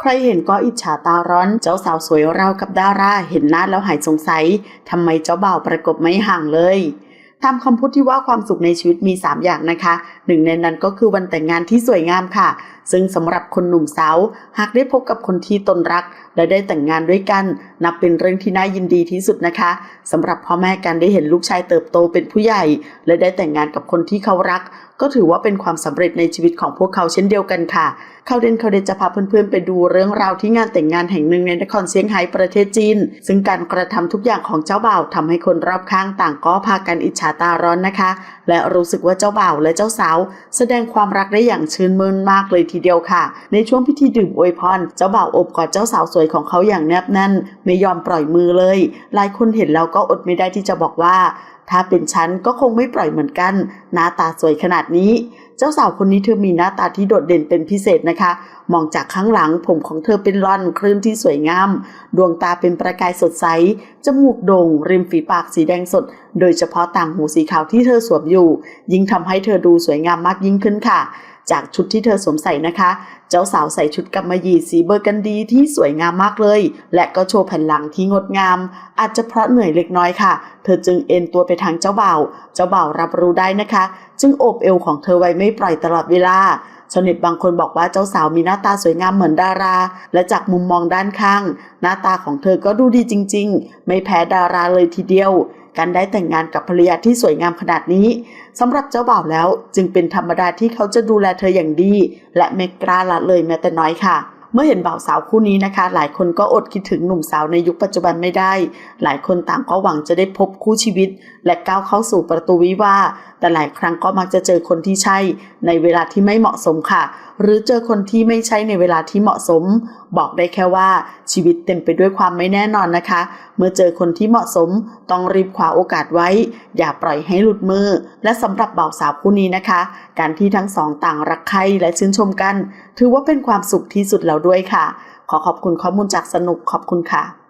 ใครเห็นก็อิจฉาตาร้อน เจ้าสาวสวยราวกับดาราเห็นหน้าแล้วหายสงสัยทำไมเจ้าบ่าวประกบไม่ห่างเลย ตามคำพูดที่ว่าความสุขในชีวิตมี 3 อย่างนะคะ หนึ่งในนั้นก็คือวันแต่งงานที่สวยงามค่ะ ซึ่งสำหรับคนหนุ่มสาว หากได้พบกับคนที่ตนรัก และได้แต่งงานด้วยกัน นับเป็นเรื่องที่น่ายินดีที่สุดนะคะสำหรับพ่อแม่การได้เห็นลูกชายเติบโตเป็นผู้ใหญ่ และได้แต่งงานกับคนที่เขารัก ก็ถือว่าเป็นความสำเร็จในชีวิตของพวกเขาเช่นเดียวกันค่ะข่าวเด่นข่าวเด่นจะพาเพื่อนๆไปดูเรื่องราวที่งานแต่งงานแห่งหนึ่งในนครเซี่ยงไฮ้ประเทศจีน ซึ่งการกระทำทุกอย่างของเจ้าบ่าวทำให้คนรอบข้างต่างก็พากันอิจฉาตาร้อนนะคะ และรู้สึกว่าเจ้าบ่าวและเจ้าสาว แสดงความรักได้อย่างชื่นมื่นมากเลยทีเดียวค่ะ ในช่วงพิธีดื่มอวยพรเจ้าบ่าวอบกอดเจ้าสาวสวยของเขาอย่างแนบแน่น ไม่ยอมปล่อยมือเลย หลายคนเห็นแล้วก็อดไม่ได้ที่จะบอกว่า ถ้าเป็นฉันก็คงไม่ปล่อยเหมือนกัน หน้าตาสวยขนาดนี้ เจ้าสาวคนนี้เธอมีหน้าตาที่โดดเด่นเป็นพิเศษนะคะ มองจากข้างหลังผมของเธอเป็นร่อนคลื่นที่สวยงาม ดวงตาเป็นประกายสดใส จมูกโด่ง ริมฝีปากสีแดงสด โดยเฉพาะต่างหูสีขาวที่เธอสวมอยู่ ยิ่งทำให้เธอดูสวยงามมากยิ่งขึ้นค่ะ จากชุดที่เธอสวมใส่นะคะ เจ้าสาวใส่ชุดกำมะหยี่สีเบอร์กันดีที่สวยงามมากเลย และก็โชว์แผ่นหลังที่งดงาม อาจจะเพราะเหนื่อยเล็กน้อยค่ะ เธอจึงเอ็นตัวไปทางเจ้าบ่าวเจ้าบ่าวรับรู้ได้นะคะ จึงโอบเอวของเธอไว้ไม่ปล่อยตลอดเวลาชาวเน็ตบางคนบอกว่าเจ้าสาวมีหน้าตาสวยงามเหมือนดารา และจากมุมมองด้านข้าง หน้าตาของเธอก็ดูดีจริง ๆ ไม่แพ้ดาราเลยทีเดียว การได้แต่งงานกับภรรยาที่สวยงามขนาดนี้สำหรับเจ้าบ่าวแล้วจึงเป็นธรรมดาที่เขาจะดูแลเธออย่างดี และไม่กล้าละเลยแม้แต่น้อยค่ะ มื่อเห็นบ่าวสาวคู่นี้นะคะ หลายคนก็อดคิดถึงหนุ่มสาวในยุคปัจจุบันไม่ได้ หลายคนต่างก็หวังจะได้พบคู่ชีวิต และก้าวเข้าสู่ประตูวิวาแต่หลายครั้งก็มักจะเจอคนที่ใช่ ในเวลาที่ไม่เหมาะสมค่ะ หรือเจอคนที่ไม่ใช่ในเวลาที่เหมาะสม บอกได้แค่ว่าชีวิตเต็มไปด้วยความไม่แน่นอนนะคะ เมื่อเจอคนที่เหมาะสม ต้องรีบคว้าโอกาสไว้ อย่าปล่อยให้หลุดมือ และสำหรับบ่าวสาวคู่นี้นะคะ การที่ทั้งสองต่างรักใครและชื่นชมกัน ถือว่าเป็นความสุขที่สุดแล้วด้วยค่ะ ขอขอบคุณข้อมูลจากสนุกขอบคุณค่ะ